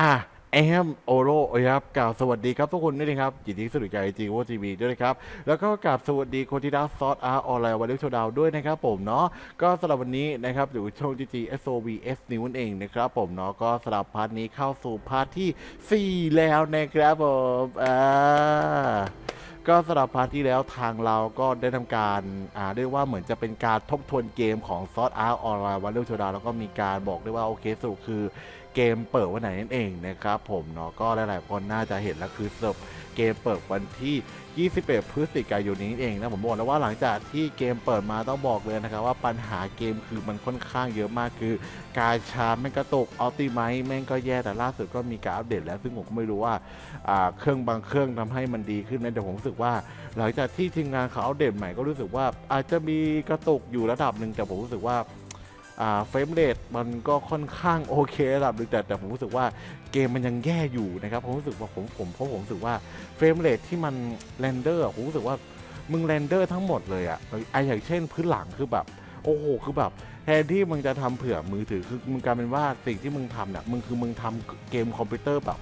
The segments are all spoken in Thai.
อะแอมโอโรครับกล่าวสวัสดีครับทุกคนด้วยนะครับยินดีสนุกใจจีโวทีวีด้วยนะครับ แล้วก็กล่าวสวัสดีคนที่รักซอสอาร์ออนไลน์วันเดอร์โชว์ดาวด้วยนะครับผมเนาะก็สำหรับวันนี้นะครับอยู่ช่อง GG SOVS นิวนั่นเองนะครับผมเนาะก็สำหรับพาร์ทนี้เข้าสู่พาร์ทที่ 4 แล้วนะครับผมอ่าก็สำหรับพาร์ทที่แล้วทางเราก็ได้ทำการอ่าเรียกว่าเหมือนจะเป็นการทบทวนเกมของซอสอาร์ออนไลน์วันเดอร์โชดาแล้วก็มีการบอกได้วยว่าโอเคสรุปคือ เกมเปิดวันไหนนั่นเองนะครับผมเนาะก็หลายๆคนน่าจะเห็นแล้วคือสรุปเกมเปิดวันที่ 21 พฤศจิกายนนี้เองนะผมบอกแล้วว่าหลังจากที่เกมเปิดมาต้องบอกเลยนะครับว่าปัญหาเกมคือมันค่อนข้างเยอะมากคือ การชาแม่งกระตุกอัลติไมแม่งก็แย่แต่ล่าสุดก็มีการอัปเดตแล้วซึ่งผมก็ไม่รู้ว่าเครื่องบางเครื่องทำให้มันดีขึ้นนะแต่ผมรู้สึกว่า หลังจากที่ทีมงานเขาอัปเดตใหม่ก็รู้สึกว่าอาจจะมีกระตุกอยู่ระดับหนึ่งแต่ผมรู้สึกว่า เฟรมเรทมันก็ค่อนข้างโอเคระดับนึงแต่แต่ผมรู้สึกว่าเกมมันยังแย่อยู่นะครับผมรู้สึกว่าผมผมเพราะผมรู้สึกว่าเฟรมเรทที่มันเรนเดอร์ผมรู้สึกว่ามึงเรนเดอร์ทั้งหมดเลยอะไออย่างเช่นพื้นหลังคือแบบโอ้โหคือแบบแทนที่มึงจะทำเผื่อมือถือคือมึงกลายเป็นว่าสิ่งที่มึงทำเนี่ยมึงคือมึงทำเกมคอมพิวเตอร์แบบ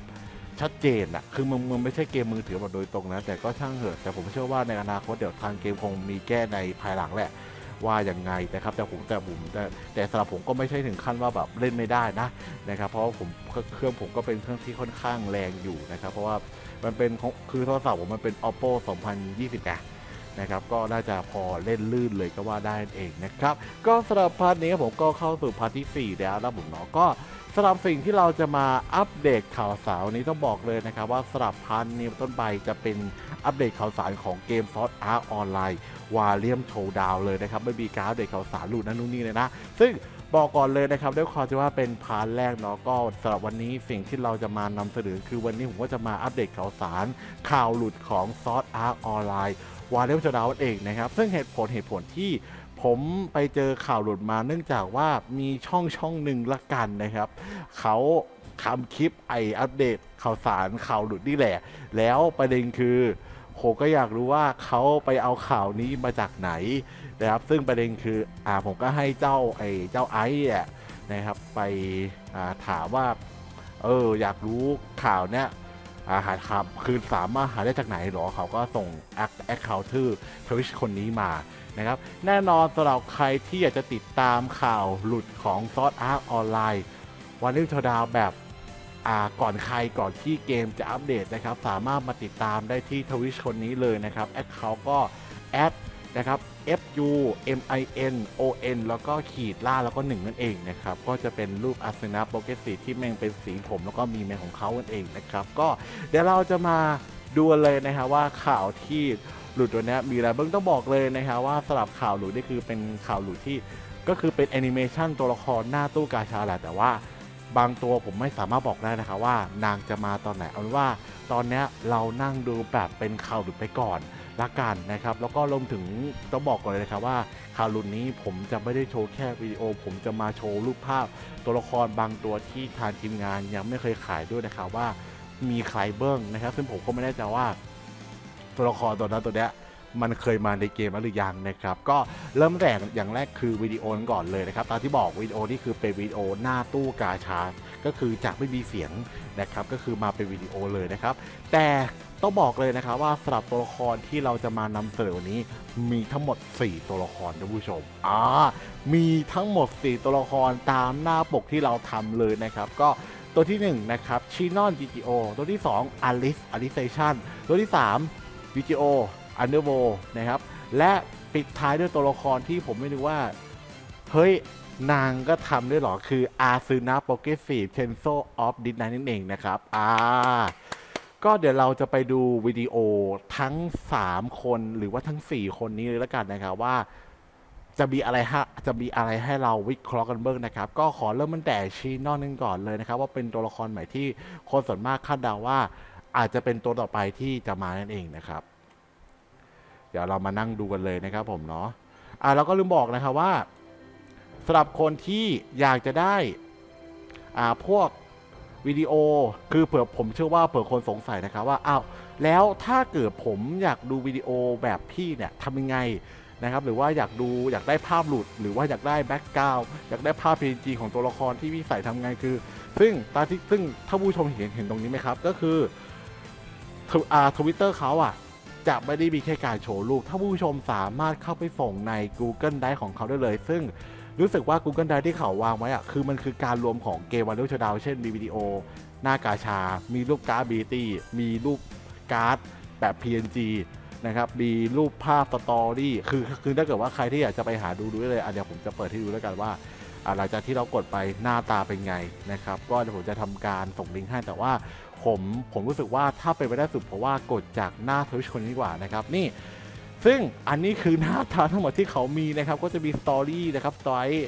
ชัดเจนอะคือมึงมึงไม่ใช่เกมมือถือแบบโดยตรงนะ แต่ก็ช่างเถอะแต่ผมเชื่อว่าในอนาคตเดี๋ยวทางเกมคงมีแก้ในภายหลังแหละ ว่าอย่างไงนะครับแต่ผมแต่ผมแต่แต่สำหรับผมก็ไม่ใช่ถึงขั้นว่าแบบเล่นไม่ได้นะนะครับ เพราะว่าผมเครื่องผมก็เป็นเครื่องที่ค่อนข้างแรงอยู่นะครับ เพราะว่ามันเป็นคือโทรศัพท์ผมมันเป็น oppo 2020ไง นะครับก็น่าจะพอเล่นลื่นเลยก็ว่าได้เองนะครับก็สำหรับพาร์ทนี้ผมก็เข้าสู่พาร์ทที่4แล้วนะผมเนาะก็สำหรับสิ่งที่เราจะมาอัปเดตข่าวสารนี้ต้องบอกเลยนะครับว่าสำหรับพันนี้ต้นไปจะเป็นอัปเดตข่าวสารของเกมซอสอาร์ออนไลน์วาเลียมโชว์ดาวเลยนะครับไม่มีการอัปเดตข่าวสารหลุดนั่นนู่นนี่เลยนะ ซึ่งบอกก่อนเลยนะครับด้วยความที่ว่าเป็นพาร์ทแรกเนาะก็สำหรับวันนี้สิ่งที่เราจะมานำเสนอคือวันนี้ผมก็จะมาอัปเดตข่าวสารข่าวหลุดของซอสอาร์ออนไลน์ วาเลียมโชว์ดาวเองนะครับ ซึ่งเหตุผลเหตุผลที่ผมไปเจอข่าวหลุดมาเนื่องจากว่ามีช่องช่องหนึ่งละกันนะครับ เขาทำคลิปไออัปเดตข่าวสารข่าวหลุดนี่แหละ แล้วประเด็นคือผมก็อยากรู้ว่าเขาไปเอาข่าวนี้มาจากไหนนะครับ ซึ่งประเด็นคืออ่าผมก็ให้เจ้าไอเจ้าไอซ์อะนะครับ ไปอ่าถามว่าเอออยากรู้ข่าวเนี้ย อาหารคำคือสามารถหาได้จากไหนหรอเขาก็ส่งแอคแอคเคาท์ชื่อทวิชคนนี้มานะครับ แน่นอนสำหรับใครที่อยากจะติดตามข่าวหลุดของซอสอาร์ออนไลน์วันนี้ทดาวแบบอ่าก่อนใครก่อนที่เกมจะอัปเดตนะครับ สามารถมาติดตามได้ที่ทวิชคนนี้เลยนะครับแอคเคาท์ก็แอดนะครับ F U M I N O N แล้วก็ขีดล่าแล้วก็หนึ่งนั่นเองนะครับ ก็จะเป็นรูปอาร์เซนาโปเกสีที่แม่งเป็นสีผมแล้วก็มีแมงของเขานั่นเองนะครับ ก็เดี๋ยวเราจะมาดูเลยนะครับว่าข่าวที่หลุดตัวนี้มีอะไรเบื้องต้องบอกเลยนะครับว่าสลับข่าวหลุดนี่คือเป็นข่าวหลุดที่ก็คือเป็นแอนิเมชันตัวละครหน้าตู้กาชาแหละแต่ว่าบางตัวผมไม่สามารถบอกได้นะครับว่านางจะมาตอนไหนเอาเป็นว่าตอนนี้เรานั่งดูแบบเป็นข่าวหลุดไปก่อน ละกันนะครับ แล้วก็รวมถึงต้องบอกก่อนเลยนะครับว่าข่าวหลุดนี้ผมจะไม่ได้โชว์แค่วิดีโอ ผมจะมาโชว์รูปภาพตัวละครบางตัวที่ทางทีมงานยังไม่เคยขายด้วยนะครับว่ามีใครเบิ้งนะครับ ซึ่งผมก็ไม่แน่ใจว่า ตัวละครตัวนั้นตัวเนี้ยมันเคยมาในเกมหรือยังนะครับ ก็เริ่มแต่อย่างแรกคือวิดีโอก่อนเลยนะครับตามที่บอกวิดีโอนี่คือเป็นวิดีโอหน้าตู้กาชาก็คือจากไม่มีเสียงนะครับ ก็คือมาเป็นวิดีโอเลยนะครับ แต่ ต้องบอกเลยนะครับว่าสำหรับตัวละครที่เราจะมานำเสนอวันนี้ มีทั้งหมด 4 ตัวละครท่านผู้ชมอ่ามีทั้งหมด 4 ตัวละครตามหน้าปกที่เราทำเลยนะครับ ก็ตัวที่ 1 นะครับชินอน GTO ตัวที่ 2 Alice Alicization ตัวที่ 3 VGO Underwo นะครับ และปิดท้ายด้วยตัวละครที่ผมไม่รู้ว่า เฮ้ยนางก็ทำด้วยหรอ คืออาซึนาโปเกฟีเทนโซออฟดินนั่นเองนะครับ อ่า ก็เดี๋ยวเราจะไปดูวิดีโอทั้ง 3 คนหรือว่าทั้ง 4 คนนี้เลยละกันนะครับว่าจะมีอะไรฮะจะมีอะไรให้เราวิเคราะห์กันเบ้างนะครับ ก็ขอเริ่มตั้งแต่ชีนอนนึงก่อนเลยนะครับ ว่าเป็นตัวละครใหม่ที่คนส่วนมากคาดเดาว่า อาจจะเป็นตัวต่อไปที่จะมานั่นเองนะครับ เดี๋ยวเรามานั่งดูกันเลยนะครับ ผมเนาะอ่าแล้วก็ลืมบอกนะครับว่าสำหรับคนที่อยากจะได้อ่าพวก วิดีโอ คือเผื่อผมเชื่อว่าเผื่อคนสงสัยนะครับว่าอ้าวแล้วถ้าเกิดผมอยากดูวิดีโอแบบพี่เนี่ยทำยังไงนะครับหรือว่าอยากดูอยากได้ภาพหลุด หรือว่าอยากได้แบ็กกราวอยากได้ภาพ PNG ของตัวละครที่พี่ใส่ทำไงคือ ซึ่งตาที่ซึ่งถ้าผู้ชมเห็นเห็นตรงนี้ไหมครับ ก็คือทวอ่าทวิตเตอร์เขาอะจะไม่ได้มีแค่การโชว์รูป ถ้าผู้ชมสามารถเข้าไปส่งใน Google Drive ของเขาได้เลย ซึ่ง รู้สึกว่า Google Drive ที่เขาวางไว้อะคือมันคือการรวมของเกมวันลูชดาวเช่นมีวิดีโอ หน้ากาชา มีรูปการ์ดบีตี้มีรูปการ์ดแบบ PNG นะครับ มีรูปภาพสตอรี่คือคือถ้าเกิดว่าใครที่อยากจะไปหาดูดูได้เลยอะเดี๋ยวผมจะเปิดให้ดูแล้วกันว่าหลังจากที่เรากดไปหน้าตาเป็นไงนะครับ ก็เดี๋ยวผมจะทำการส่งลิงก์ให้แต่ว่าผมผมรู้สึกว่าถ้าเป็นไปได้สุดเพราะว่ากดจากหน้าทวิชคนดีกว่านะครับนี่ ซึ่งอันนี้คือหน้าตาทั้งหมดที่เขามีนะครับ ก็จะมีสตอรี่นะครับสไตล์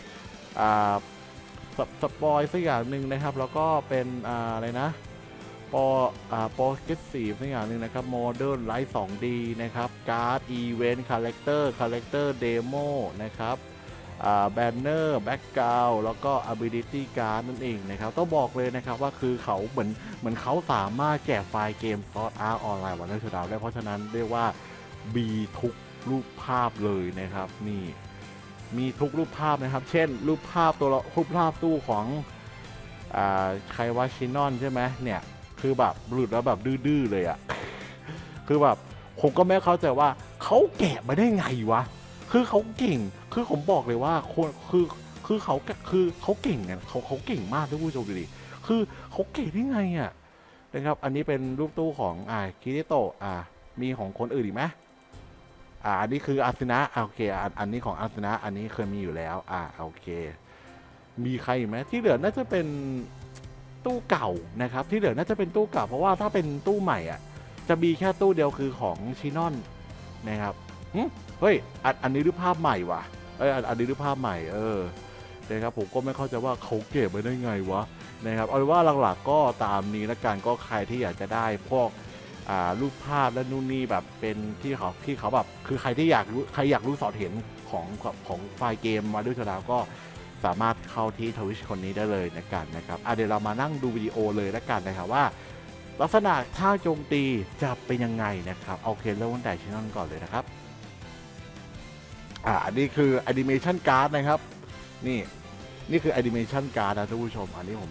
อ่าสปอยสักอย่างหนึ่งนะครับ แล้วก็เป็นออะไรนะปออ่าปรเกสซีฟสักอย่างหนึ่งนะครับโมเดิร์นไลท์ 2D นะครับการ์ดอีเวนต์คาแรคเตอร์คาแรคเตอร์เดโมนะครับแบนเนอร์แบ็กกราวแล้วก็ ability card นั่นเองนะครับ ต้องบอกเลยนะครับว่าคือเขาเหมือนเหมือนเขาสามารถแจกไฟล์เกมซอสอาร์ออนไลน์วันนี้ชดาวได้เพราะฉะนั้นเรียกว่า มีทุกรูปภาพเลยนะครับนี่มีทุกรูปภาพนะครับ เช่น รูปภาพตัวรูปภาพตู้ของอใครว่าชินอนใช่ไหมเนี่ย คือแบบหลุดแล้วแบบดื้อเลยอะคือแบบผมก็ไม่เข้าใจว่าเขาแกะมาได้ไงวะ คือเขาเก่ง คือผมบอกเลยว่าคนคือคือเขาคือเขาเก่งเนี่ยเขาเขาเก่งมากทุกผู้ชมดูดิคือเขาเก่งได้ไงอะนะครับ อันนี้เป็นรูปตู้ของอ่าคิริโตะอ่ามีของคนอื่นอีกไหม อ่าอันนี้คืออาสนะอ่าโอเคอันอันนี้ของอาสนะอันนี้เคยมีอยู่แล้ว อ่าโอเค มีใครอีกไหมที่เหลือน่าจะเป็นตู้เก่านะครับ ที่เหลือน่าจะเป็นตู้เก่า เพราะว่าถ้าเป็นตู้ใหม่อะ จะมีแค่ตู้เดียวคือของชินอนนะครับหึเฮ้ยอันอันนี้รูปภาพใหม่ว่ะเอ้ยอันอันนี้รูปภาพใหม่เออนะครับผมก็ไม่เข้าใจว่าเขาเก็บไว้ได้ไงวะนะครับเอาเป็นว่าหลักๆก็ตามนี้ละกันก็ใครที่อยากจะได้พวก รูปภาพและนู่นนี่แบบเป็นที่เขาที่เขาแบบคือใครที่อยากรู้ใครอยากรู้สอดเห็นของของไฟล์เกมมาด้วยชดาวก็สามารถเข้าที่ทวิชคนนี้ได้เลยนะกันนะครับเดี๋ยวเรามานั่งดูวิดีโอเลยละกันนะครับว่า ลักษณะท่าโจมตีจะเป็นยังไงนะครับเอาโอเคเริ่มตั้งแต่ชิ้นนั้นก่อนเลยนะครับอ่าอันนี้คือแอนิเมชันการ์ดนะครับ นี่นี่คือแอนิเมชันการ์ดนะท่านผู้ชม อันนี้ผม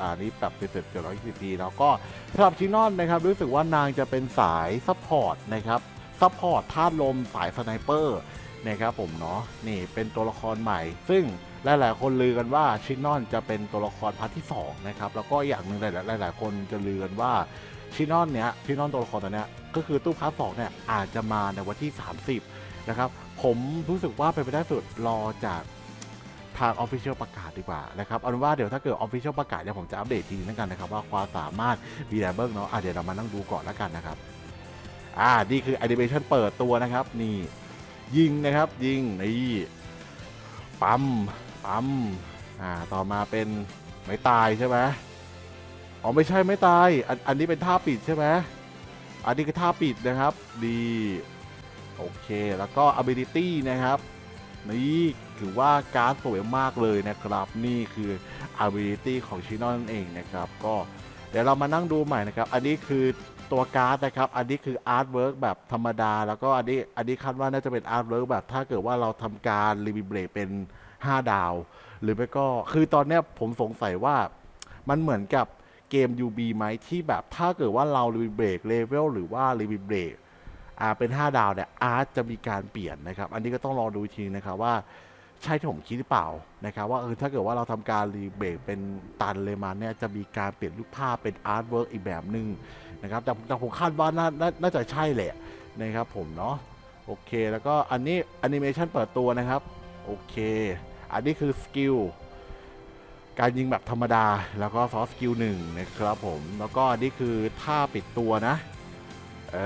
อ่านี้ปรับไปเสร็จเกือบร้อยสิบปีแล้วก็สำหรับชินอนนะครับรู้สึกว่านางจะเป็นสายซัพพอร์ตนะครับซัพพอร์ตธาตุลมสายสไนเปอร์นะครับผมเนาะนี่เป็นตัวละครใหม่ ซึ่งหลาย ๆ คนลือกันว่าชินอนจะเป็นตัวละครพาร์ทที่สองนะครับแล้วก็อย่างหนึ่งหลายๆหลาย ๆ คนจะลือกันว่าชินอนเนี้ยชินอนตัวละครตัวเนี้ยก็คือตู้พาร์ทสองเนี่ยอาจจะมาในวันที่ 30นะครับผมรู้สึกว่าเป็นไปได้สุดรอจาก ทาง Official ประกาศดีกว่านะครับเอาเป็นว่าเดี๋ยวถ้าเกิด Official ประกาศเดี๋ยวผมจะอัปเดตทีนึงแล้วกันนะครับว่าความสามารถมีอะไรบ้างเนาะอะเดี๋ยวเรามานั่งดูก่อนแล้วกันนะครับอ่านี่คือ Animation เปิดตัวนะครับนี่ยิงนะครับยิงนี่ปั๊มปั๊มอ่าต่อมาเป็นไม่ตายใช่ไหมอ๋อไม่ใช่ไม่ตายอันอันนี้เป็นท่าปิดใช่ไหมอันนี้คือท่าปิดนะครับดีโอเคแล้วก็ ability นะครับ นี่ถือว่าการ์ดสวยมากเลยนะครับ นี่คือ ability ของชินอนนั่นเองนะครับ ก็เดี๋ยวเรามานั่งดูใหม่นะครับ อันนี้คือตัวการ์ดนะครับ อันนี้คืออาร์ตเวิร์กแบบธรรมดา แล้วก็อันนี้อันนี้คาดว่าน่าจะเป็นอาร์ตเวิร์กแบบ ถ้าเกิดว่าเราทำการรีวิเบรกเป็น 5 ดาว หรือไม่ก็คือตอนเนี้ยผมสงสัยว่ามันเหมือนกับเกม UB ไหมที่แบบถ้าเกิดว่าเรารีวิเบรกเลเวลหรือว่ารีวิเบรกอ่า เป็น 5 ดาวเนี่ยอาร์ตจะมีการเปลี่ยนนะครับ อันนี้ก็ต้องรอดูทีนะครับว่าใช่ที่ผมคิดหรือเปล่านะครับ ว่าเออถ้าเกิดว่าเราทำการรีเบรกเป็นตันเลยมาเนี่ยจะมีการเปลี่ยนรูปภาพเป็นอาร์ตเวิร์กอีกแบบหนึ่งนะครับ แต่แต่ผมคาดว่าน่าน่าน่าจะใช่แหละนะครับผมเนาะโอเค แล้วก็อันนี้แอนิเมชันเปิดตัวนะครับ โอเค อันนี้คือสกิลการยิงแบบธรรมดา แล้วก็ซอสสกิลหนึ่งนะครับผม แล้วก็อันนี้คือท่าปิดตัวนะ โอ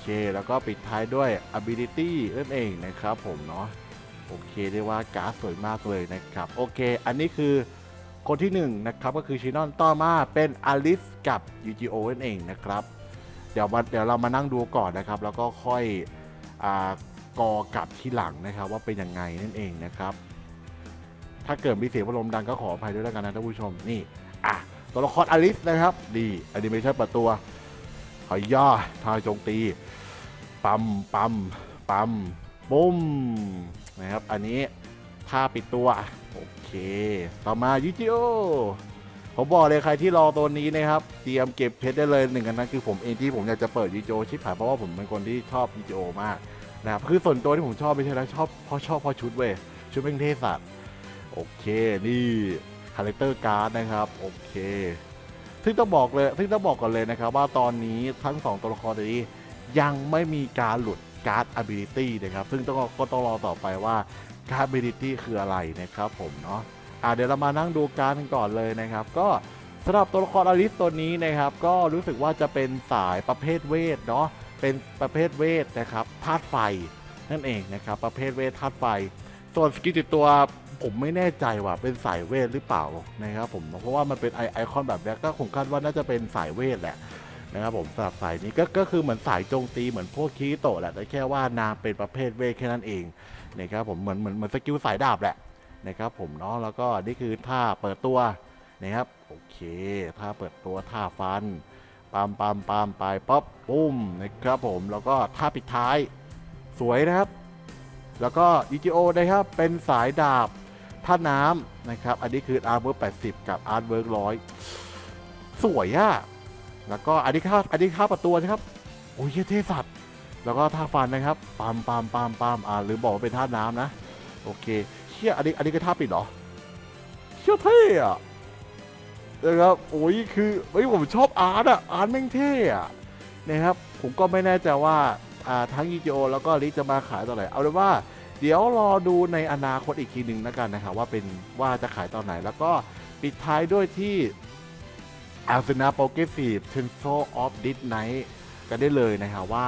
เค แล้วก็ปิดท้ายด้วย ability นั่นเองนะครับผมเนาะโอเคเรียกว่าการ์ดสวยมากเลยนะครับ โอเค อันนี้คือคนที่หนึ่งนะครับก็คือชินอนต่อมาเป็นอลิสกับยูจิโอนั่นเองนะครับ เดี๋ยวมาเดี๋ยวเรามานั่งดูก่อนนะครับ แล้วก็ค่อยอากอกลับที่หลังนะครับ ว่าเป็นยังไงนั่นเองนะครับ ถ้าเกิดมีเสียงพัดลมดังก็ขออภัยด้วยแล้วกันนะท่านผู้ชมนี่อะตัวละครอลิสนะครับดีแอนิเมชันเปิดตัว ขอย่อทายโจงตี ปั๊มปั๊มปั๊มปุ้มนะครับ อันนี้ท่าปิดตัว โอเค ต่อมายูจิโอผมบอกเลยใครที่รอตัวนี้นะครับ เตรียมเก็บเพชรได้เลยหนึ่งอันนั้นคือผมเองที่ผมอยากจะเปิดยูจิโอชิปหายเพราะว่าผมเป็นคนที่ชอบยูจิโอมากนะครับคือส่วนตัวที่ผมชอบไม่ใช่แล้วชอบเพราะชอบเพราะชุดเว้ยชุดเป็นเทสัตว์โอเคนี่คาแรคเตอร์การ์ดนะครับ โอเค ซึ่งต้องบอกเลยซึ่งต้องบอกก่อนเลยนะครับว่าตอนนี้ทั้งสองตัวละครนี้ยังไม่มีการหลุดการ์ด ability นะครับซึ่งต้องก็ต้องรอต่อไปว่าการ์ด ability คืออะไรนะครับผมเนาะอะเดี๋ยวเรามานั่งดูการ์ดกันก่อนเลยนะครับ ก็สำหรับตัวละครอลิสตัวนี้นะครับ ก็รู้สึกว่าจะเป็นสายประเภทเวทเนาะเป็นประเภทเวทนะครับธาตุไฟนั่นเองนะครับ ประเภทเวทธาตุไฟ ส่วนสกิลติดตัว ผมไม่แน่ใจว่าเป็นสายเวทหรือเปล่านะครับผมเพราะว่ามันเป็นไอไอคอนแบบนี้ก็คงคาดว่าน่าจะเป็นสายเวทแหละนะครับผมสำหรับสายนี้ก็ก็คือเหมือนสายโจมตีเหมือนพวกคีโตะแหละแต่แค่ว่านางเป็นประเภทเวทแค่นั้นเองนะครับผมเหมือนเหมือนเหมือนสกิลสายดาบแหละนะครับผมเนาะแล้วก็นี่คือท่าเปิดตัวนะครับโอเคท่าเปิดตัวท่าฟันปามปามปามไปป๊อปปุ้มนะครับผมแล้วก็ท่าปิดท้ายสวยนะครับ แล้วก็ EGO นะครับเป็นสายดาบ ท่าน้ำนะครับ อันนี้คือ Artwork 80กับ Artwork 100สวยอะแล้วก็อันนี้ค่าอันนี้ค่าประตูนะครับ โอ้ยเท่สัตว์แล้วก็ท่าฟันนะครับปามปามปามปามอ่าหรือบอกว่าเป็นท่าน้ำนะ โอเคเชี่ยอันนี้อันนี้ก็ท่าปิดเหรอเชี่ยเท่อะนะครับโอ้ยคือเฮ้ยผมชอบอาร์ตอะอาร์ตแม่งเท่อะนะครับ ผมก็ไม่แน่ใจว่าอ่าทั้ง EGO แล้วก็ลิจะมาขายตอนไหนเอาเลยว่า เดี๋ยวรอดูในอนาคตอีกทีหนึ่งแล้วกันนะครับว่าเป็นว่าจะขายตอนไหน แล้วก็ปิดท้ายด้วยที่ a r s e n a p o k e f i v Tensor of This Night กันได้เลยนะครับว่า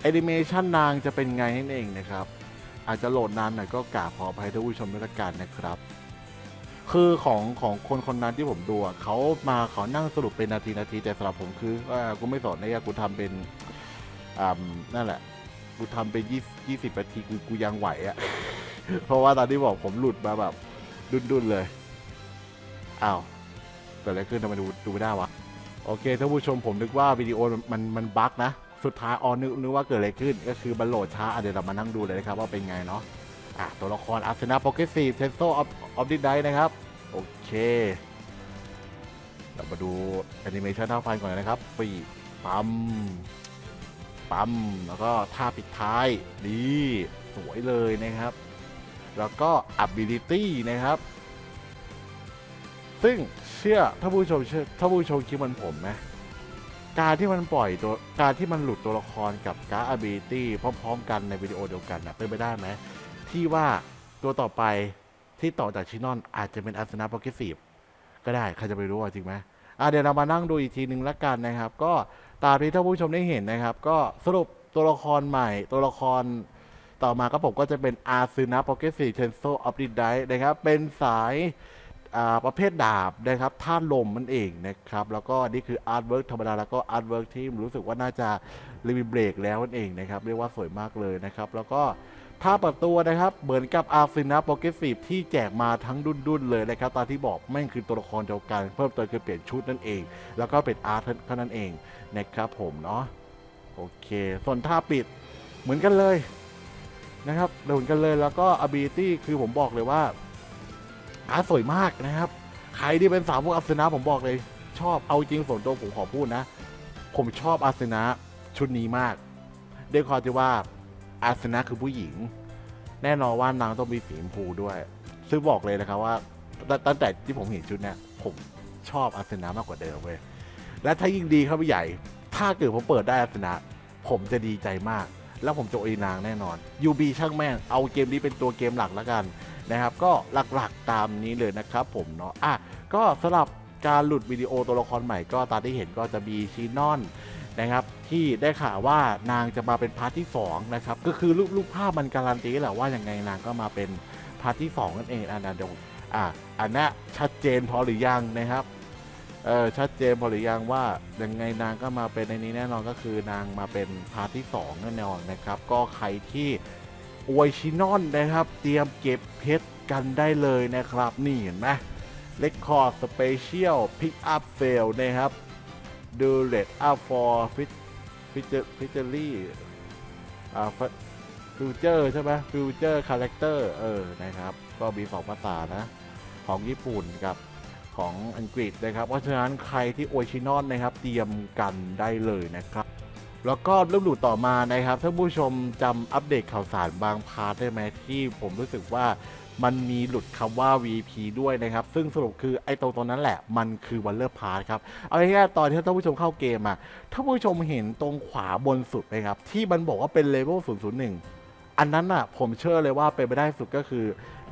แอนิเมชันนางจะเป็นไงนั่นเองนะครับ อาจจะโหลดนานหน่อยก็กราบขออภัยท่านผู้ชมด้วยละกันนะครับ คือของของคนคนนั้นที่ผมดูอะเขามาเขานั่งสรุปเป็นนาทีนาทีแต่สำหรับผมคือว่ากูไม่สอนนะกูทำเป็นนั่นแหละ กูทำไปยี่ยี่สิบนาทีคือกูยังไหวอะ เพราะว่าตอนที่บอกผมหลุดมาแบบ ดุนๆเลยอ้าวเกิดอะไรขึ้นทำไมดูดูไม่ได้วะ โอเคท่านผู้ชมผมนึกว่าวิดีโอมันมันมันบั๊กนะ สุดท้ายออนึกนึกว่าเกิดอะไรขึ้น ก็คือมันโหลดช้าอะเดี๋ยวเรามานั่งดูเลยนะครับว่าเป็นไงเนาะอะตัวละครอาร์เซนาโปเกซีเทนโซออฟออฟดิไดนะครับ โอเค เรามาดูแอนิเมชันท่าฟันก่อนนะครับปีปั๊ม ปั๊มแล้วก็ท่าปิดท้ายดีสวยเลยนะครับ แล้วก็ ability นะครับ ซึ่งเชื่อถ้าผู้ชมเชื่อถ้าผู้ชมคิดมันผมไหมการที่มันปล่อยตัวการที่มันหลุดตัวละครกับการ์ด ability พร้อม ๆ กันในวิดีโอเดียวกันนะเป็นไปได้ไหมที่ว่าตัวต่อไปที่ต่อจากชินอนอาจจะเป็นอาร์เซนาโปรเกรสซีฟก็ได้ ใครจะไปรู้จริงไหมอะเดี๋ยวเรามานั่งดูอีกทีหนึ่งละกันนะครับ ก็ ตามที่ท่านผู้ชมได้เห็นนะครับ ก็สรุปตัวละครใหม่ ตัวละครต่อมาก็ผมก็จะเป็นอาร์เซนาโปรเกสซีเชนโซออฟดิไดนะครับ เป็นสายาประเภทดาบนะครับท่านลมมันเองนะครับ แล้วก็นี่คืออาร์ตเวิร์กธรรมดา แล้วก็อาร์ตเวิร์กที่รู้สึกว่าน่าจะรีวิเบรกแล้วนั่นเองนะครับ เรียกว่าสวยมากเลยนะครับ แล้วก็ ถ้าเปิดตัวนะครับ เหมือนกับอาร์ซินาโปรเกรสซีฟที่แจกมาทั้งดุนๆเลยนะครับตามที่บอกแม่งคือตัวละครเดียวกัน เพิ่มเติมคือเปลี่ยนชุดนั่นเอง แล้วก็เป็นอาร์ตเท่านั้นเองนะครับผมเนาะโอเค ส่วนท่าปิดเหมือนกันเลยนะครับเหมือนกันเลยแล้วก็ ability คือผมบอกเลยว่าอาร์ตสวยมากนะครับ ใครที่เป็นสาวพวกอาร์เซนาผมบอกเลย ชอบเอาจริงส่วนตัวผมขอพูดนะ ผมชอบอาร์เซนาชุดนี้มากด้วยความที่ว่า อาร์เซนาคือผู้หญิง แน่นอนว่านางต้องมีสีชมพูด้วย ซึ่งบอกเลยนะครับว่าตตั้งแต่ที่ผมเห็นชุดเนี่ยผมชอบอาร์เซนามากกว่าเดิมเว้ยและถ้ายิ่งดีครับพี่ใหญ่ ถ้าเกิดผมเปิดได้อาร์เซนาผมจะดีใจมาก แล้วผมจะโอยนางแน่นอน UB ช่างแม่งเอาเกมนี้เป็นตัวเกมหลักแล้วกันนะครับ ก็หลักๆตามนี้เลยนะครับผมเนาะอะก็สำหรับการหลุดวิดีโอตัวละครใหม่ก็ตามที่เห็นก็จะมีชีนอน นะครับ ที่ได้ข่าวว่านางจะมาเป็นพาร์ทที่2นะครับก็คือรูปรูปภาพมันการันตีแหละว่าอยังไงนางก็มาเป็นพาร์ทที่2นั่นเองอันนั้นเดี๋ยวอะอันนี้ชัดเจนพอหรือยังนะครับเออชัดเจนพอหรือยังว่ายังไงนางก็มาเป็นในนี้แน่นอนก็คือนางมาเป็นพาร์ทที่2แน่นอนนะครับ ก็ใครที่อวยชินอนนะครับ เตรียมเก็บเพชรกันได้เลยนะครับ นี่เห็นไหมเลคคอร์ดสเปเชียลพิกอัพเฟลนะครับ ดูเลตอัพฟอร์ฟิตฟิเจฟิเจอรี่อ่าฟิวเจอร์ใช่ไหมฟิวเจอร์คาแรคเตอร์เออนะครับ ก็มีสองภาษานะ ของญี่ปุ่นกับของอังกฤษนะครับ เพราะฉะนั้นใครที่ออรินอลนะครับ เตรียมกันได้เลยนะครับ แล้วก็เรื่องหลุดต่อมานะครับท่านผู้ชมจำอัปเดตข่าวสารบางพาร์ทได้ไหมที่ผมรู้สึกว่า มันมีหลุดคำว่า VP ด้วยนะครับ ซึ่งสรุปคือไอ้ตรงตรงนั้นแหละ มันคือวันเลอร์พาร์ทครับ เอาง่ายๆตอนที่ท่านผู้ชมเข้าเกมอะท่านผู้ชมเห็นตรงขวาบนสุดไหมครับ ที่มันบอกว่าเป็นเลเวล001 อันนั้นอะผมเชื่อเลยว่าเป็นไปได้สุดก็คือ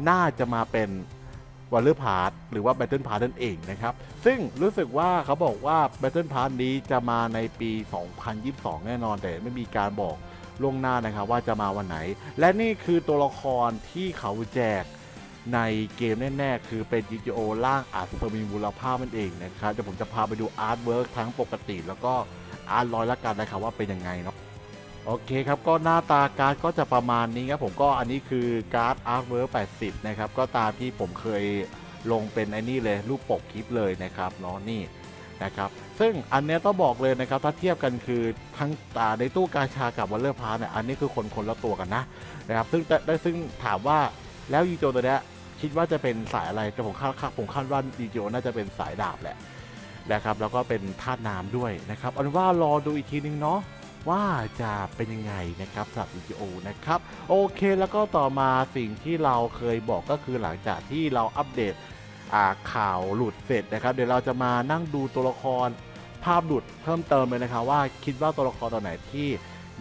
น่าจะมาเป็นวอลเลอร์พาร์ทหรือว่า Battle Pass นั่นเองนะครับ ซึ่งรู้สึกว่าเขาบอกว่า Battle Pass นี้จะมาในปี 2022 แน่นอนแต่ไม่มีการบอก ล่วงหน้านะครับว่าจะมาวันไหน และนี่คือตัวละครที่เขาแจกในเกมแน่ๆ คือเป็น GTO ล่างอาจจะมีมูลค่ามันเองนะครับเดี๋ยวผมจะพาไปดูอาร์ตเวิร์กทั้งปกติแล้วก็อาร์ตร้อยละกันนะครับว่าเป็นยังไงเนาะโอเคครับก็หน้าตาการ์ดก็จะประมาณนี้ครับผมก็อันนี้คือการ์ดอาร์ w เวิร์80นะครับก็ตามที่ผมเคยลงเป็นไอ้นี่เลยรูปปกคลิปเลยนะครับเนาะนี่นะครับ ซึ่งอันนี้ต้องบอกเลยนะครับถ้าเทียบกันคือทั้งตาในตู้กาชากับวัลเลอร์พาร์เนี่ยอันนี้คือคนคนละตัวกันนะนะครับซึ่งแต่ซึ่งถามว่าแล้วยีโจตัวเนี้ยคิดว่าจะเป็นสายอะไรแต่ผมคาดผมคาดว่ายีโจน่าจะเป็นสายดาบแหละนะครับแล้วก็เป็นธาตุน้ำด้วยนะครับอาเป็นว่ารอดูอีกทีนึงเนาะว่าจะเป็นยังไงนะครับสำหรับวิดีโอนะครับ โอเคแล้วก็ต่อมาสิ่งที่เราเคยบอกก็คือหลังจากที่เราอัปเดต ข่าวหลุดเสร็จนะครับ เดี๋ยวเราจะมานั่งดูตัวละครภาพหลุดเพิ่มเติมเลยนะครับ ว่าคิดว่าตัวละครตัวไหนที่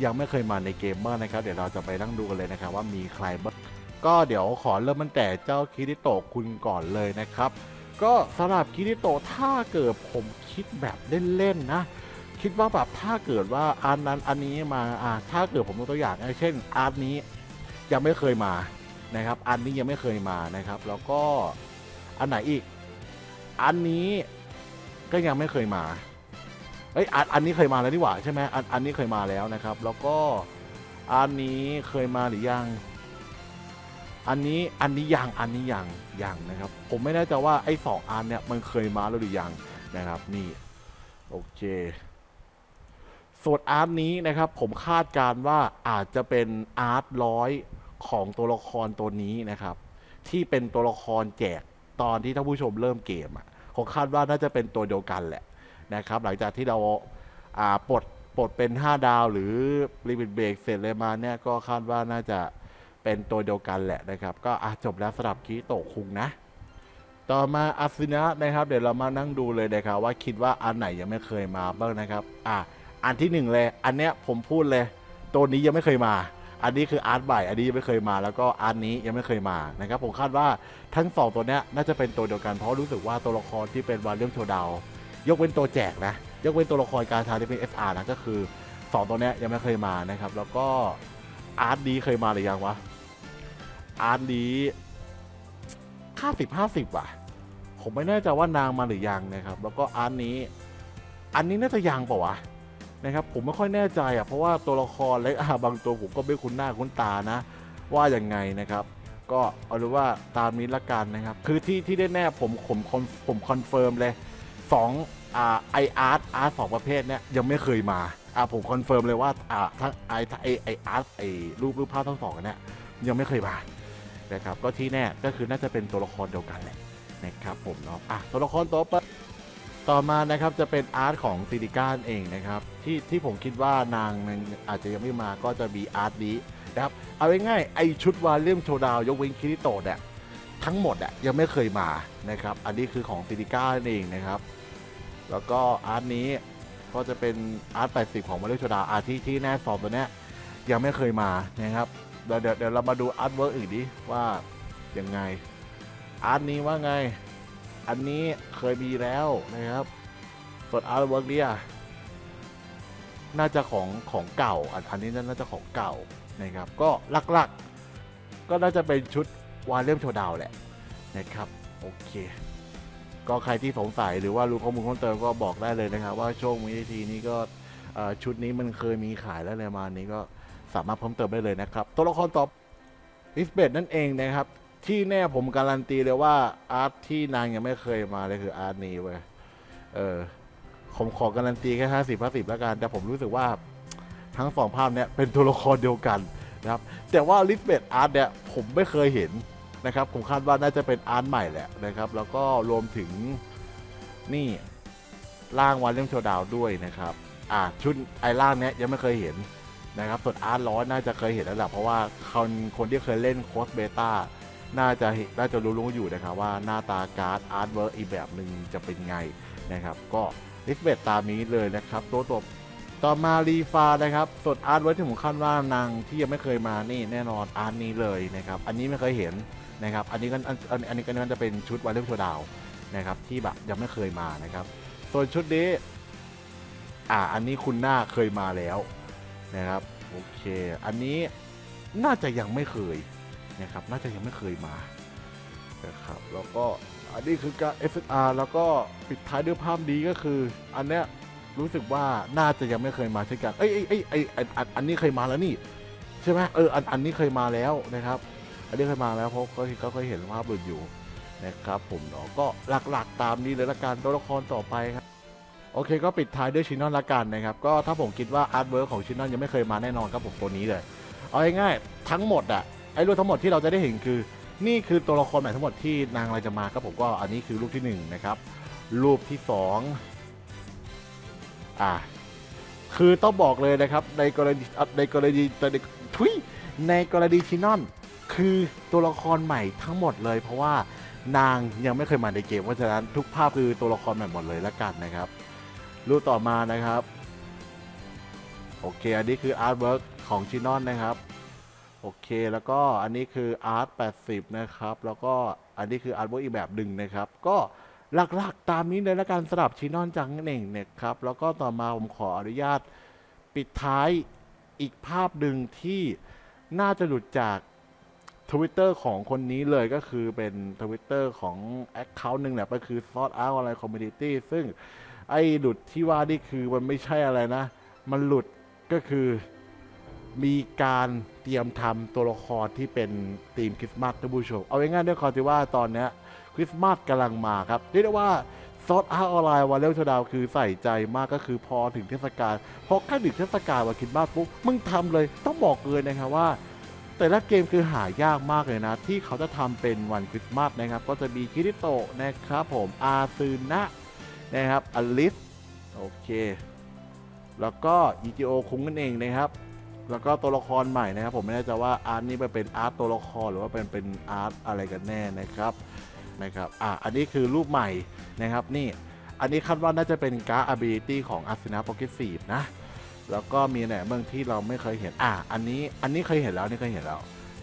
ยังไม่เคยมาในเกมเมอร์นะครับ เดี๋ยวเราจะไปนั่งดูกันเลยนะครับ ว่ามีใครบ้างก็เดี๋ยวขอเริ่มตั้งแต่เจ้าคิริโตะคุณก่อนเลยนะครับ ก็สำหรับคิริโตะถ้าเกิดผมคิดแบบเล่นๆนะ คิดว่าแบบถ้าเกิดว่าอันนั้นอันนี้มาอ่าถ้าเกิดผมยกตัวอย่างเช่นอาร์ตนี้ยังไม่เคยมานะครับ อันนี้ยังไม่เคยมานะครับ แล้วก็ อันไหนอีก อันนี้ก็ยังไม่เคยมาเอ้ยอันอันนี้เคยมาแล้วนี่หว่าใช่ไหมอันอันนี้เคยมาแล้วนะครับ แล้วก็อันนี้เคยมาหรือยัง อันนี้อันนี้ยังอันนี้ยังยังนะครับ ผมไม่แน่ใจว่าไอ้สองอันเนี่ยมันเคยมาแล้วหรือยังนะครับ นี่โอเคส่วนอาร์ตนี้นะครับ ผมคาดการณ์ว่าอาจจะเป็นอาร์ตร้อยของตัวละครตัวนี้นะครับ ที่เป็นตัวละครแจก ตอนที่ท่านผู้ชมเริ่มเกมอะผมคาดว่าน่าจะเป็นตัวเดียวกันแหละนะครับ หลังจากที่เราอ่าปลดปลดเป็น 5 ดาวหรือรีบิ t เบรกเสร็จเลยมาเนี่ยก็คาดว่าน่าจะเป็นตัวเดียวกันแหละนะครับ ก็อะจบแล้วสำหรับคิโตคุงนะ ต่อมาอาซินะนะครับ เดี๋ยวเรามานั่งดูเลยนะครับว่าคิดว่าอันไหนยังไม่เคยมาบ้างนะครับ อะอันที่หนึ่งเลย อันเนี้ยผมพูดเลย ตัวนี้ยังไม่เคยมา อันนี้คืออาร์ตใหม่อันนี้ยังไม่เคยมา แล้วก็อันนี้ยังไม่เคยมานะครับผมคาดว่าทั้งสองตัวเนี้ยน่าจะเป็นตัวเดียวกันเพราะรู้สึกว่าตัวละครที่เป็นวาเลียมโชดาวยกเว้นตัวแจกนะ ยกเว้นตัวละครการชาที่เป็น SR นะก็คือสองตัวเนี้ยยังไม่เคยมานะครับ แล้วก็อาร์ตนี้เคยมาหรือยังวะอาร์ตนี้ห้าสิบห้าสิบว่ะผมไม่แน่ใจว่านางมาหรือยังนะครับ แล้วก็อันนี้ อันนี้น่าจะยังเปล่าวะ นะครับผมไม่ค่อยแน่ใจอะเพราะว่าตัวละครเล็กอะบางตัวผมก็ไม่คุ้นหน้าคุ้นตานะ ว่าอย่างไงนะครับ ก็เอาเป็นว่าตามนี้ละกันนะครับ คือที่ที่ได้แน่ผมผมผมผมคอนเฟิร์มเลยสองอ่าไออาร์ตอาร์ตสองประเภทเนี้ยยังไม่เคยมาอ่าผมคอนเฟิร์มเลยว่าอ่าทั้งไอไอไออาร์ตไอรูปรูปภาพทั้งสองอันเนี้ยยังไม่เคยมานะครับก็ที่แน่ก็คือน่าจะเป็นตัวละครเดียวกันแหละนะครับผมเนาะอะตัวละครต่อไป ต่อมานะครับจะเป็นอาร์ตของซิลิก้านเองนะครับที่ที่ผมคิดว่านางนั้นอาจจะยังไม่มาก็จะมีอาร์ตนี้นะครับเอาง่ายๆไอชุดวาเลียมโชดาวยกเว้นคิริโตะเนี่ยทั้งหมดอะยังไม่เคยมานะครับ อันนี้คือของซิลิก้าเองนะครับ แล้วก็อาร์ตนี้ก็จะเป็นอาร์ต80 ของวาเลียมโชดาอาร์ตที่ที่แน่สอบตัวเนี้ยยังไม่เคยมานะครับเดี๋ยวเดี๋ยวเดี๋ยวเรามาดูอาร์ตเวิร์กอื่นดิว่ายังไงอาร์ตนี้ว่าไง อันนี้เคยมีแล้วนะครับส่วนอาร์ตเวิร์กเนี่ยน่าจะของของเก่าอันอันนี้น่าจะของเก่านะครับ ก็หลักๆ ก็น่าจะเป็นชุดวาเลียมโชดาวแหละนะครับ โอเคก็ใครที่สงสัยหรือว่ารู้ข้อมูลเพิ่มเติมก็บอกได้เลยนะครับ ว่าช่วงวิธีนี้ก็ชุดนี้มันเคยมีขายแล้วเลยมานี้ก็สามารถเพิ่มเติมได้เลยนะครับ ตัวละครต่อลิสเบตนั่นเองนะครับ ที่แน่ผมการันตีเลยว่าอาร์ตที่นางยังไม่เคยมาเลยคืออาร์ตนี้เว้ยเออผมขอการันตีแค่ห้าสิบห้าสิบแล้วกันแต่ผมรู้สึกว่าทั้งสองภาพเนี้ยเป็นตัวละครเดียวกันนะครับแต่ว่าลิสเบตอาร์ตเนี่ยผมไม่เคยเห็นนะครับผมคาดว่าน่าจะเป็นอาร์ตใหม่แหละนะครับ แล้วก็รวมถึงนี่ร่างวันเล่มโชว์ดาวด้วยนะครับอ่าชุดไอ้ร่างเนี้ยยังไม่เคยเห็นนะครับส่วนอาร์ตร้อนน่าจะเคยเห็นแล้วแหละเพราะว่าคนคนที่เคยเล่นโคสเบต้า น่าจะน่าจะรู้รู้อยู่นะครับว่าหน้าตาการ์ดอาร์ตเวิร์กอีกแบบหนึ่งจะเป็นไงนะครับ ก็ลิสเบตตามนี้เลยนะครับตัวตัวต่อมารีฟานะครับส่วนอาร์ตไว้ที่ผมคาดว่านางที่ยังไม่เคยมานี่แน่นอนอาร์ตนี้เลยนะครับ อันนี้ไม่เคยเห็นนะครับ อันนี้ก็อันนอันนี้ก็น่าจะเป็นชุดวันเล่มโชว์ดาวนะครับ ที่แบบยังไม่เคยมานะครับ ส่วนชุดนี้ อ่า อันนี้คุณหน้าเคยมาแล้วนะครับ โอเค อันนี้น่าจะยังไม่เคย นะครับน่าจะยังไม่เคยมานะครับแล้วก็อันนี้คือการ SSR แล้วก็ปิดท้ายด้วยภาพดีก็คือ อันเนี้ยรู้สึกว่าน่าจะยังไม่เคยมาเช่นกันเอ้ยเอ้ยเอ้ยเอ้ยอันอันอันนี้เคยมาแล้วนี่ใช่ไหมเอออันอันนี้เคยมาแล้วนะครับ อันนี้เคยมาแล้วเพราะก็ก็เคยเห็นภาพหลุดอยู่นะครับผมเนาะก็หลักๆตามนี้เลยละกันตัวละครต่อไปครับโอเคก็ปิดท้ายด้วยชินอนละกันนะครับก็ถ้าผมคิดว่าอาร์ตเวิร์กของชินอนยังไม่เคยมาแน่นอนครับผมตัวนี้เลย เอาง่ายๆทั้งหมดอะ ไอ้รูปทั้งหมดที่เราจะได้เห็นคือ นี่คือตัวละครใหม่ทั้งหมดที่นางอะไรจะมาครับผมก็อันนี้คือรูปที่หนึ่งนะครับ รูปที่สองอ่าคือต้องบอกเลยนะครับในกรณีในกรณีในทุยในกรณีชินอนคือตัวละครใหม่ทั้งหมดเลย เพราะว่านางยังไม่เคยมาในเกมเพราะฉะนั้นทุกภาพคือตัวละครใหม่หมดเลยละกันนะครับ รูปต่อมานะครับ โอเค อันนี้คืออาร์ตเวิร์กของชินอนนะครับ โอเค แล้วก็อันนี้คืออาร์ต80 นะครับ แล้วก็อันนี้คืออาร์ตเวิร์กอีกแบบหนึ่งนะครับ ก็หลักๆ ตามนี้เลยละกันสำหรับชินอนจังนั่นเองนะครับ แล้วก็ต่อมาผมขออนุญาตปิดท้ายอีกภาพหนึ่งที่น่าจะหลุดจาก Twitter ของคนนี้เลยก็คือเป็น Twitter ของ Account หนึ่งแหละก็คือ s o r t Out Online Community ซึ่งไอ้หลุดที่ว่านี่คือมันไม่ใช่อะไรนะ มันหลุดก็คือ มีการเตรียมทำตัวละครที่เป็นธีมคริสต์มาสท่านผู้ชม เอาง่ายๆด้วยความที่ว่าตอนนี้คริสต์มาสกำลังมาครับ เรียกได้ว่าซอสอาร์ออนไลน์วันเล่ชดาวคือใส่ใจมากก็คือพอถึงเทศกาลพอใกล้ถึงเทศกาลวันคริสต์มาสปุ๊บมึงทำเลยต้องบอกเลยนะครับว่า แต่ละเกมคือหายากมากเลยนะ ที่เขาจะทำเป็นวันคริสต์มาสนะครับ ก็จะมีคิริโตะนะครับผมอาซึนะนะครับอลิสโอเค แล้วก็อีจโอคุ้งนั่นเองนะครับ แล้วก็ตัวละครใหม่นะครับผมไม่แน่ใจว่าอาร์ตนี้มันเป็นอาร์ตตัวละครหรือว่าเป็นเป็นอาร์ตอะไรกันแน่นะครับนะครับอะอันนี้คือรูปใหม่นะครับนี่อันนี้คาดว่าน่าจะเป็นการ์ด ability ของอาร์ n นาโปเกซีฟนะแล้วก็มีไหนเมืองที่เราไม่เคยเห็นอะอันนี้อันนี้เคยเห็นแล้วนี่เคยเห็นแล้ว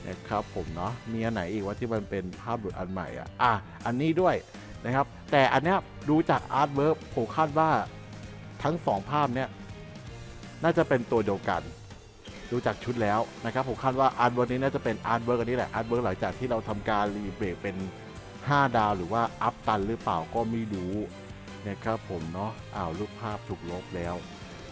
นะครับผมเนาะมีอันไหนอีกว่าที่มันเป็นภาพหลุดอันใหม่อะอะอันนี้ด้วยนะครับแต่อันเนี้ยดูจากอาร์ตเวิร์กผมคาดว่าทั้งสองภาพเนี้ยน่าจะเป็นตัวเดียวกัน ดูจากชุดแล้วนะครับผมคาดว่าอาร์ตเวิร์กนี้น่าจะเป็นอาร์ตเวิร์กอันนี้แหละอาร์ตเวิร์กหลังจากที่เราทำการรีเบรกเป็น 5 ดาวหรือว่าอัพตันหรือเปล่าก็ไม่รู้นะครับผมเนาะอ้าวรูปภาพถูกลบแล้ว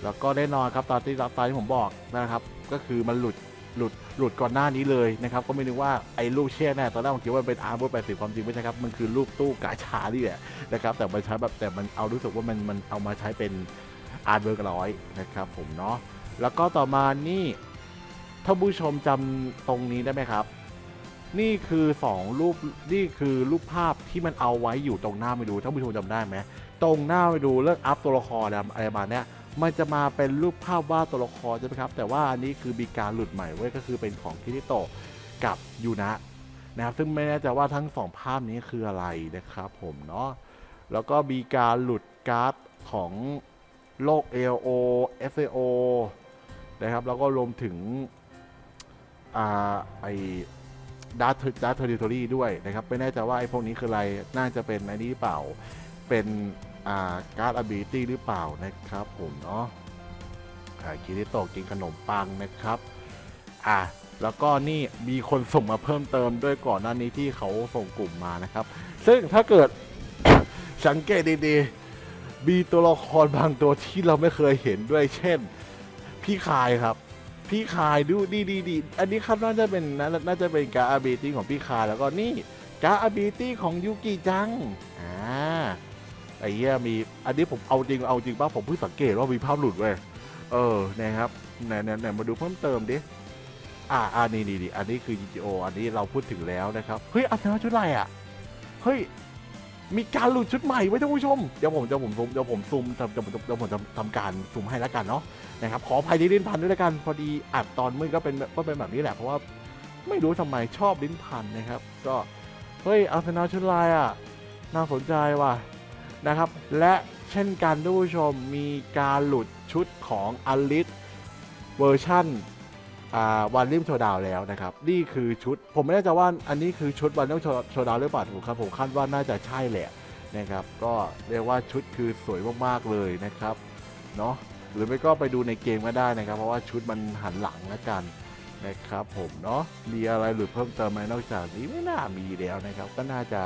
แล้วก็แน่นอนครับตามที่ตามที่ผมบอกนะครับ ก็คือมันหลุดหลุดหลุดก่อนหน้านี้เลยนะครับ ก็ไม่นึกว่าไอ้ลูกเชี่ยแน่ตอนแรกผมคิดว่าเป็นอาร์ตเวิร์กแปดสิบความจริงไม่ใช่ครับ มันคือรูปตู้กาชานี่แหละนะครับ แต่มันใช้แบบแต่มันเอารู้สึกว่ามันมันเอามาใช้เป็นอาร์ตเวิร์กร้อยนะครับผมเนาะแล้วก็ต่อมานี่ ท่านผู้ชมจำตรงนี้ได้ไหมครับ นี่คือ2รูปนี่คือรูปภาพที่มันเอาไว้อยู่ตรงหน้าไม่ดูท่านผู้ชมจำได้ไหมตรงหน้าไปดูเรื่องอัพตัวละครอะไรประมาณเนี้ยมันจะมาเป็นรูปภาพวาดตัวละครใช่ไหมครับ แต่ว่าอันนี้คือมีการหลุดใหม่ไว้ยก็คือเป็นของคิริโตะกับยูนะนะครับซึ่งไม่แน่ใจว่าทั้งสองภาพนี้คืออะไรนะครับผมเนาะแล้วก็มีการหลุดการ์ดของโลก AO FAO นะครับแล้วก็รวมถึง ไอดาร์ทดาร์ทเทอริทอรี่ด้วยนะครับ ไม่แน่ใจว่าไอพวกนี้คืออะไร น่าจะเป็นไอันนี้หรือเปล่า เป็นอ่าการ์ด ability หรือเปล่านะครับผมเนาะคิริโตกินขนมปังนะครับ อะ แล้วก็นี่มีคนส่งมาเพิ่มเติมด้วยก่อนหน้านี้ที่เขาส่งกลุ่มมานะครับ ซึ่งถ้าเกิดสังเกตดีๆ มีตัวละครบางตัวที่เราไม่เคยเห็นด้วย เช่น พี่คายครับ พี่คายดูดีดีดีอันนี้ครับน่าจะเป็นน่าจะเป็นการ์ด ability ของพี่คายแล้วก็นี่การ์ด ability ของยูกิจังอ่าไอ้เหี้ยมีอันนี้ผมเอาจริงเอาจริงป่ะผมเพิ่งสังเกตว่ามีภาพหลุดเว้ยเออนะครับไหนไหนไหนมาดูเพิ่มเติมดิอ่าอ่านี่นี่นี่อันนี้คือ GTO อันนี้เราพูดถึงแล้วนะครับ เฮ้ยอาร์เซนอลชุดอะไรอะ เฮ้ย มีการหลุดชุดใหม่ไว้ท่านผู้ชม เดี๋ยวผมเดี๋ยวผมซูมเดี๋ยวผมซูมเดี๋ยวผมเดี๋ยวผมจะทำการซูมให้แล้วกันเนาะนะครับขออภัยที่ลิ้นพันด้วยแล้วกัน พอดีอัดตอนมืดก็เป็นก็เป็นแบบนี้แหละเพราะว่าไม่รู้ทำไมชอบลิ้นพันนะครับ ก็เฮ้ยอาร์เซนอลชุดลายอะน่าสนใจว่ะนะครับ และเช่นกันท่านผู้ชมมีการหลุดชุดของอลิสเวอร์ชันอ่า วันริมโชดาวแล้วนะครับ นี่คือชุด ผมไม่แน่ใจว่าอันนี้คือชุดวันริมโชดาวหรือเปล่าถูกครับผมคาดว่าน่าจะใช่แหละนะครับ ก็เรียกว่าชุดคือสวยมากๆเลยนะครับเนาะหรือไม่ก็ไปดูในเกมก็ได้นะครับ เพราะว่าชุดมันหันหลังแล้วกันนะครับ ผมเนาะมีอะไรหรือเพิ่มเติมไหมนอกจากนี้ไม่น่ามีแล้วนะครับ ก็น่าจะ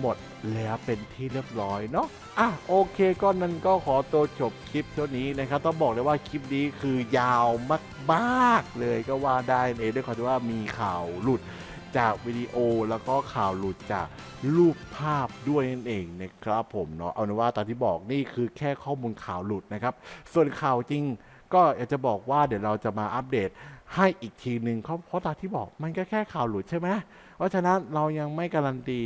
หมดแล้วเป็นที่เรียบร้อยเนาะอะโอเคก็นั้นก็ขอตัวจบคลิปเท่านี้นะครับ ต้องบอกเลยว่าคลิปนี้คือยาวมากๆเลยก็ว่าได้เองด้วยความที่ว่ามีข่าวหลุดจากวิดีโอแล้วก็ข่าวหลุดจากรูปภาพด้วยนั่นเองนะครับผมเนาะเอาเป็นว่าตามที่บอกนี่คือแค่ข้อมูลข่าวหลุดนะครับ ส่วนข่าวจริงก็อยากจะบอกว่าเดี๋ยวเราจะมาอัปเดตให้อีกทีหนึ่งเพราะตามที่บอกมันก็แค่ข่าวหลุดใช่ไหมเพราะฉะนั้นเรายังไม่การันตี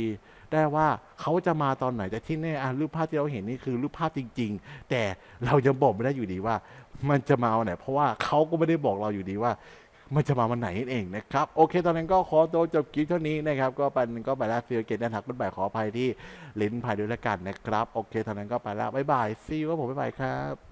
ได้ว่าเขาจะมาตอนไหนแต่ที่แน่อะรูปภาพที่เราเห็นนี่คือรูปภาพจริง ๆ แต่เรายังบอกไม่ได้อยู่ดีว่า มันจะมาวันไหนเพราะว่าเขาก็ไม่ได้บอกเราอยู่ดีว่า มันจะมาวันไหนนั่นเองนะครับโอเค ตอนนั้นก็ขอตัวจบคลิปเท่านี้นะครับก็ไปก็ไปแล้วฟิลเกตนะครับก็ไปขออภัยที่ลิ้นภายด้วยละกันนะครับโอเคตอนนั้นก็ไปแล้วบ๊ายบายซีว่าผมบ๊ายบายครับ